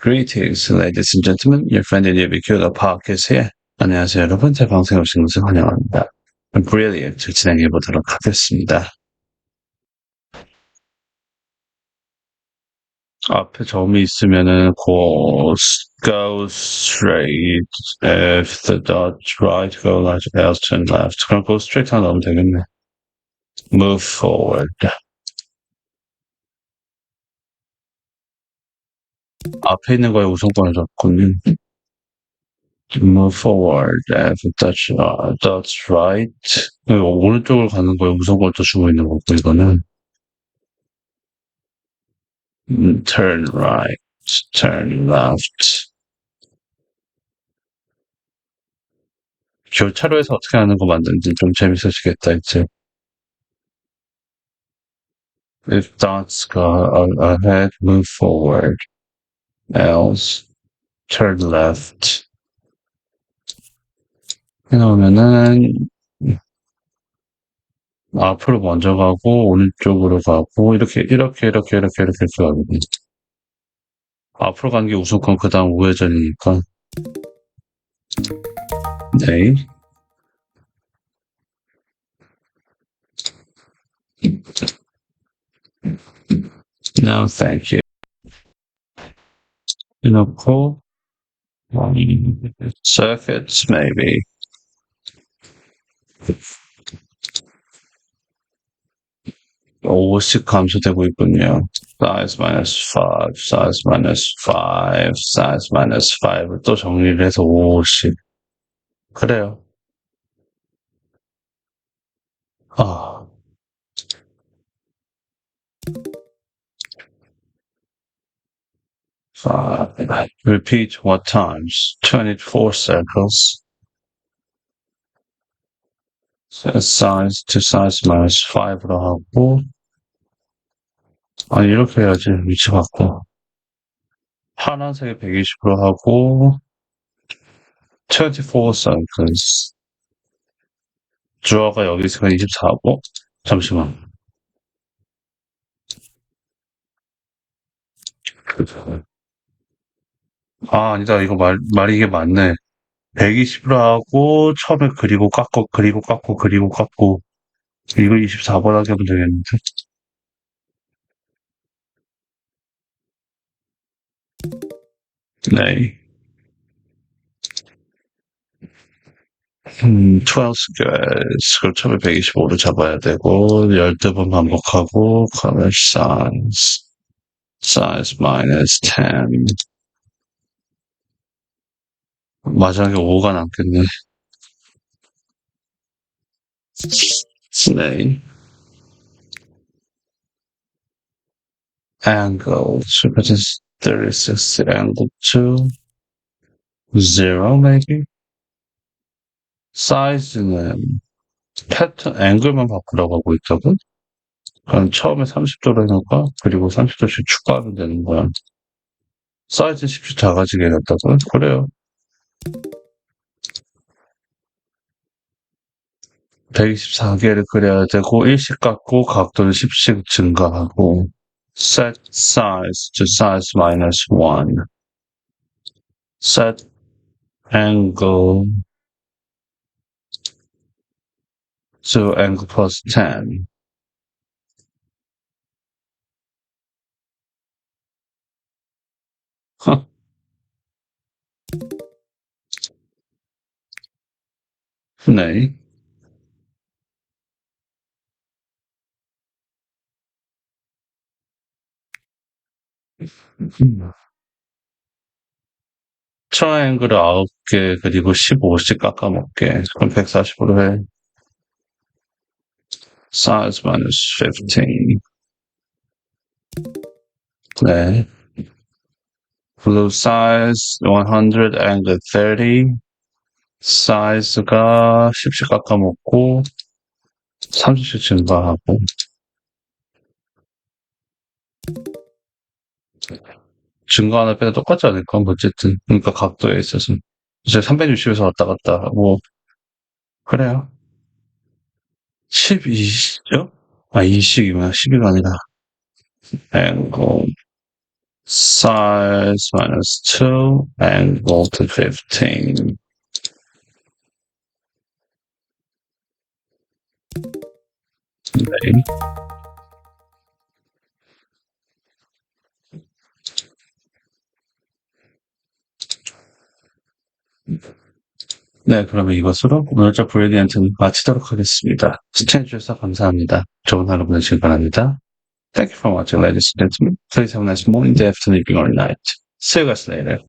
Greetings, ladies and gentlemen. Your friend in Ubiquitous Park is here. 안녕하세요, 여러분. 제 방송에 오신 것을 환영합니다. Brilliant 진행해 보도록 하겠습니다. 앞에 점이 있으면은 go, go straight. If the dot right, go right, else turn left. 그럼 go straight 하나 넣으면 되겠네. Move forward. 앞에 있는 거에 우선권을 줬군요. Move forward. If that's, uh, that's right. 오른쪽으로 가는 거에 우선권을 또 주고 있는 거고, 이거는. 음, Turn right. Turn left. 교차로에서 어떻게 하는 거 만드는지 좀 재밌으시겠다, 이제. If dots go ahead, move forward. Else, turn left. 해놓으면은, 앞으로 먼저 가고, 오른쪽으로 가고, 이렇게, 이렇게, 이렇게, 이렇게, 이렇게, 이렇게 가거든요. 앞으로 가는 게 우선권, 그 다음 우회전이니까. 네. No, thank you. 해놓고, circuits, maybe. 오씩 감소되고 있군요. size minus 5, size minus 5, size minus 5을 또 정리를 해서 5씩. 그래요. 아. Five. Repeat what times? 24 circles. Size to size minus 5로 하고, 아니, 이렇게 해야지. 위치 바꿔. 파란색에 120으로 하고, 24 circles. 주어가 여기 있으니까 24고, 잠시만. 아, 아니다. 이거 말, 말이 이게 맞네. 120으로 하고, 처음에 그리고 깎고, 그리고 깎고, 그리고 깎고. 이거 24번 하게 하면 되겠는데. 네. 음, 12 squares. 그럼 처음에 125로 잡아야 되고, 12번 반복하고, color size. size minus 10. 마지막에 5가 남겠네. 네. angle. So that is 36 angle 2. 0 maybe? 사이즈는 패턴, 앵글만 바꾸라고 하고 있다고? 그럼 처음에 30도로 해놓을까? 그리고 30도씩 추가하면 되는 거야. 사이즈 10초 작아지게 해놨다고? 그래요. 124개를 그려야 되고, 일씩 깎고, 각도를 10씩 증가하고, set size to size minus 1. set angle to angle plus 10. Huh. 네. 트라이앵글을 9개 그리고 15씩 깎아 먹게. 그럼 140으로 해. size minus 15. 네. blue size 100 angle 30. 사이즈가 10씩 깎아먹고 30씩 증가하고. 증가하는 빼도 똑같지 않을까? 뭐 어쨌든. 그러니까 각도에 있어서. 이제 360에서 왔다 갔다 하고. 그래요. 12죠? 아 20이구나. 12가 아니라. 앵글 size minus 2 and voltage 15. 네. 네, 그러면 이것으로 오늘자 브레디언트는 마치도록 하겠습니다. 시청해주셔서 감사합니다. 좋은 하루 보내시길 바랍니다. Thank you for watching, ladies and gentlemen. Please have a nice morning, day, afternoon, evening, or night. See you guys later.